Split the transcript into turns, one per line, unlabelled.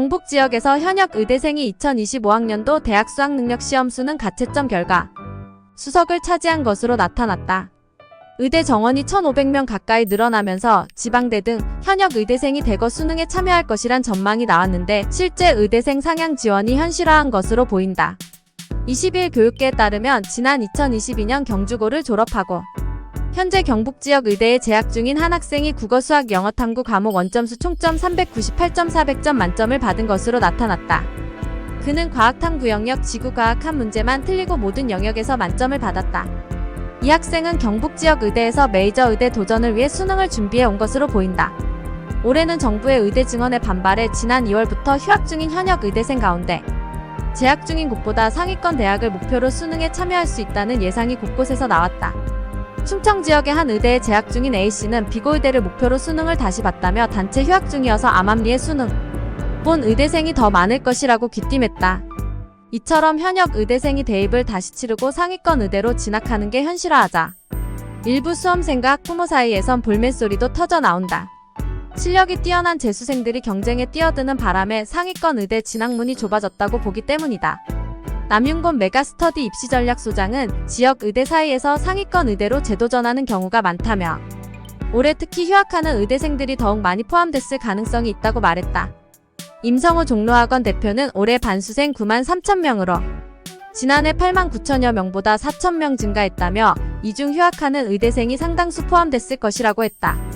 경북 지역에서 현역 의대생이 2025학년도 대학 수학 능력 시험 수능 가채점 결과 수석을 차지한 것으로 나타났다. 의대 정원이 1,500명 가까이 늘어나면서 지방대 등 현역 의대생이 대거 수능에 참여할 것이란 전망이 나왔는데 실제 의대생 상향 지원이 현실화한 것으로 보인다. 20일 교육계에 따르면 지난 2022년 경주고를 졸업하고 현재 경북 지역 의대에 재학 중인 한 학생이 국어, 수학, 영어, 탐구 과목 원점수 총점 398점 400점 만점을 받은 것으로 나타났다. 그는 과학 탐구 영역 지구 과학 한 문제만 틀리고 모든 영역에서 만점을 받았다. 이 학생은 경북 지역 의대에서 메이저 의대 도전을 위해 수능을 준비해 온 것으로 보인다. 올해는 정부의 의대 증원에 반발해 지난 2월부터 휴학 중인 현역 의대생 가운데 재학 중인 곳보다 상위권 대학을 목표로 수능에 참여할 수 있다는 예상이 곳곳에서 나왔다. 충청 지역의 한 의대에 재학 중인 A씨는 비고의대를 목표로 수능을 다시 봤다며 단체 휴학 중이어서 암암리의 수능 본 의대생이 더 많을 것이라고 귀띔했다. 이처럼 현역 의대생이 대입을 다시 치르고 상위권 의대로 진학하는 게 현실화하자 일부 수험생과 학부모 사이에선 볼멘소리도 터져 나온다. 실력이 뛰어난 재수생들이 경쟁에 뛰어드는 바람에 상위권 의대 진학문이 좁아졌다고 보기 때문이다. 남윤곤 메가스터디 입시전략소장은 지역 의대 사이에서 상위권 의대로 재도전하는 경우가 많다며 올해 특히 휴학하는 의대생들이 더욱 많이 포함됐을 가능성이 있다고 말했다. 임성호 종로학원 대표는 올해 반수생 9만 3천 명으로 지난해 8만 9천여 명보다 4천 명 증가했다며 이중 휴학하는 의대생이 상당수 포함됐을 것이라고 했다.